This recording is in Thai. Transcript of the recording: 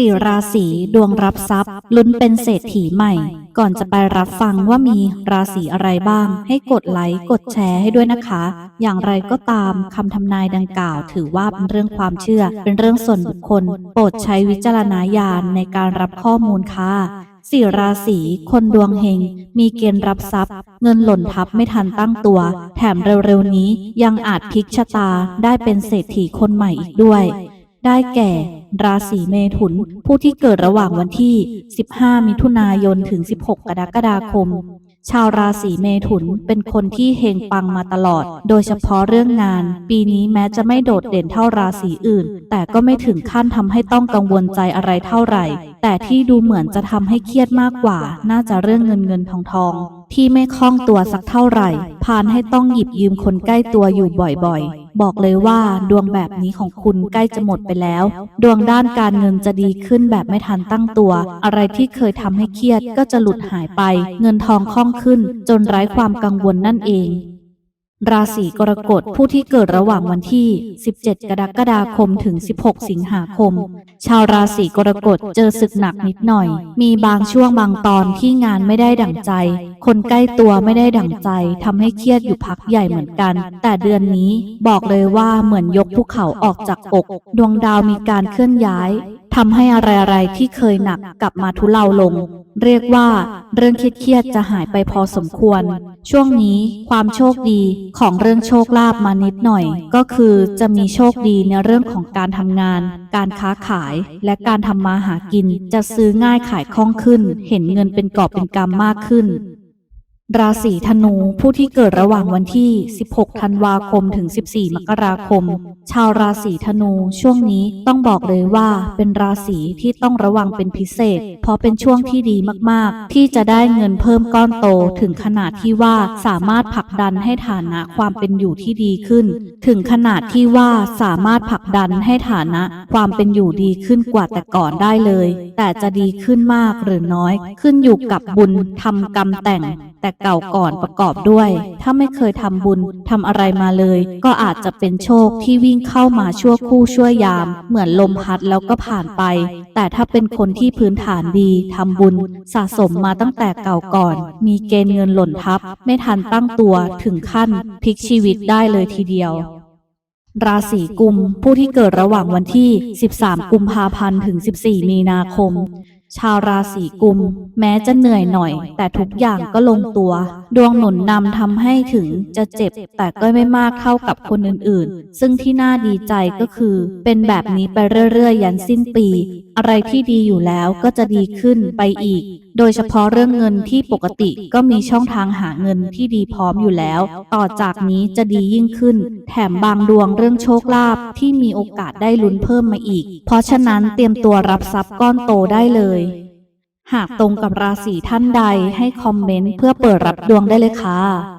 สี่ราศีดวงรับทรัพย์ ลุ้นเป็นเศรษฐีใหม่ ก่อนจะไปรับฟังว่ามีราศีอะไรบ้าง ให้กดไลค์กดแชร์ให้ด้วยนะคะ อย่างไรก็ตามคำทำนายดังกล่าว ถือว่าเป็นเรื่องความเชื่อ เป็นเรื่องส่วนบุคคล โปรดใช้วิจารณญาณในการรับข้อมูลค่ะสี่ราศีคนดวงเฮง มีเกณฑ์รับทรัพย์ เงินหล่นทับไม่ทันตั้งตัว แถมเร็วๆนี้ยังอาจพลิกชะตาได้เป็นเศรษฐีคนใหม่อีกด้วย ได้แก่ ราศีเมถุน ผู้ที่เกิดระหว่างวันที่ 15 มิถุนายนถึง 16 กรกฎาคม ชาวราศีเมถุนเป็นคนที่เฮงปังมาตลอด โดยเฉพาะเรื่องงาน ปีนี้แม้จะไม่โดดเด่นเท่าราศีอื่น แต่ก็ไม่ถึงขั้นทำให้ต้องกังวลใจอะไรเท่าไหร่ แต่ที่ดูเหมือนจะทำให้เครียดมากกว่า น่าจะเรื่องเงินเงินทองทองที่ไม่คล่องตัวสักเท่าไหร่ พานให้ต้องหยิบยืมคนใกล้ตัวอยู่บ่อยๆ บอกเลยว่าดวงแบบนี้ของคุณใกล้จะหมดไปแล้ว ดวงด้านการเงินจะดีขึ้นแบบไม่ทันตั้งตัว อะไรที่เคยทำให้เครียดก็จะหลุดหายไป เงินทองคล่องขึ้น จนไร้ความกังวลนั่นเอง ราศีกรกฎผู้ที่เกิดระหว่างวันที่ 17 กรกฎาคมถึง 16 สิงหาคม ชาวราศีกรกฎเจอศึกหนักนิดหน่อย มีบางช่วงบางตอนที่งานไม่ได้ดั่งใจ คนใกล้ตัวไม่ได้ดั่งใจทำให้เครียดอยู่พักใหญ่เหมือนกัน แต่เดือนนี้บอกเลยว่าเหมือนยกภูเขาออกจากอก ดวงดาวมีการเคลื่อนย้ายทำให้อะไรๆที่เคยหนักกลับมาทุเลาลง เรียกว่าเรื่องเครียดๆจะหายไปพอสมควร ช่วงนี้ความโชคดีของเรื่องโชคลาภมานิดหน่อย ก็คือจะมีโชคดีในเรื่องของการทำงาน การค้าขาย และการทำมาหากิน จะซื้อง่ายขายคล่องขึ้น เห็นเงินเป็นกอบเป็นกำมากขึ้น ราศีธนูผู้ที่เกิดระหว่างวันที่ 16 ธันวาคมถึง 14 มกราคม ชาวราศีธนูช่วงนี้ต้องบอกเลยว่าเป็นราศีที่ต้องระวังเป็นพิเศษ เพราะเป็นช่วงที่ดีมากๆ ที่จะได้เงินเพิ่มก้อนโตถึงขนาดที่ว่าสามารถผลักดันให้ฐานะความเป็นอยู่ที่ดีขึ้น ถึงขนาดที่ว่าสามารถผลักดันให้ฐานะความเป็นอยู่ดีขึ้นกว่าแต่ก่อนได้เลย แต่จะดีขึ้นมากหรือน้อย ขึ้นอยู่กับบุญทำกรรมแต่งแต่เก่าก่อนประกอบด้วย ถ้าไม่เคยทำบุญทำอะไรมาเลย ก็อาจจะเป็นโชคที่วิ่งเข้ามาชั่วครู่ชั่วยาม เหมือนลมพัดแล้วก็ผ่านไป แต่ถ้าเป็นคนที่พื้นฐานดีทำบุญ สะสมมาตั้งแต่เก่าก่อน มีเกณฑ์เงินหล่นทับ ไม่ทันตั้งตัวถึงขั้นพลิกชีวิตได้เลยทีเดียวราศีกุม ผู้ที่เกิดระหว่างวันที่ 13 กุมภาพันธ์ ถึง 14 มีนาคม ชาวราศีกุม แม้จะเหนื่อยหน่อย แต่ทุกอย่างก็ลงตัว ดวงหนุนนำทำให้ถึงจะเจ็บ แต่ก็ไม่มากเท่ากับคนอื่นๆ ซึ่งที่น่าดีใจก็คือ เป็นแบบนี้ไปเรื่อยๆ ยันสิ้นปี อะไรที่ดีอยู่แล้วก็จะดีขึ้นไปอีก โดยเฉพาะเรื่องเงินที่ปกติก็มีช่องทางหาเงินที่ดีพร้อมอยู่แล้ว ต่อจากนี้จะดียิ่งขึ้น แถมบางดวงเรื่องโชคลาภที่มีโอกาสได้ลุ้นเพิ่มมาอีก เพราะฉะนั้นเตรียมตัวรับทรัพย์ก้อนโตได้เลย หากตรงกับราศีท่านใดให้คอมเมนต์เพื่อเปิดรับดวงได้เลยค่ะ